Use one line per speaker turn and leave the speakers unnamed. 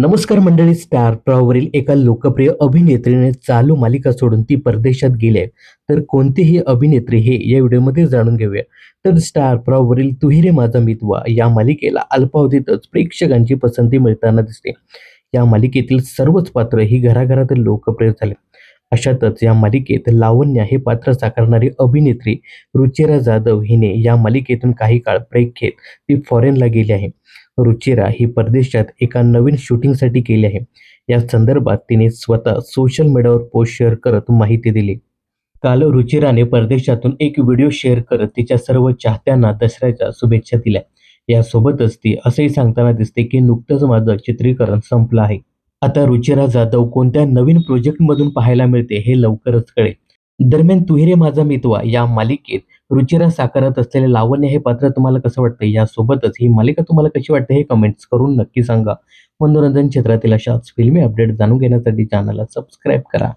नमस्कार मंडळी स्टार प्रवाहवरील एका लोकप्रिय अभिनेत्रीने चालू मालिका सोडून ती परदेशात गेली आहे. तर कोणतीही अभिनेत्री हे या व्हिडिओमध्ये जाणून घेऊया. तर स्टार प्रवाहवरील तुहिरे माझा मितवा या मालिकेला अल्पावधीतच प्रेक्षकांची पसंती मिळताना दिसते. या मालिकेतील सर्वच पात्र ही घराघरात लोकप्रिय झाले. अशातच या मालिकेत लावण्या हे पात्र साकारणारी अभिनेत्री रुचिरा जाधव हिने या मालिकेतून काही काळ ब्रेक घेत ती फॉरेनला गेली आहे. रुचिरा ही परदेशात एका नवीन शूटिंगसाठी गेली आहे. या संदर्भात तिने स्वतः सोशल मीडियावर पोस्ट शेअर करत माहिती दिली. काल रुचिराने परदेशातून एक व्हिडिओ शेअर करत तिच्या सर्व चाहत्यांना दसऱ्याच्या शुभेच्छा दिल्या. यासोबतच ती असंही सांगताना दिसते की नुकतंच माझं चित्रीकरण संपलं आहे. आता रुचिरा जाधव कोणत्या नवीन प्रोजेक्टमधून पाहायला मिळते हे लवकरच कळेल. दरम्यान तुहिरे माझा मितवा या मालिकेत रुचिरा साकारत असलेले लावण्य हे पात्र तुम्हाला कसं वाटतं? यासोबतच ही मालिका तुम्हाला कशी वाटते हे कमेंट्स करून नक्की सांगा. मनोरंजन क्षेत्रातील अशाच फिल्मी अपडेट जाणून घेण्यासाठी चॅनलला सबस्क्राईब करा.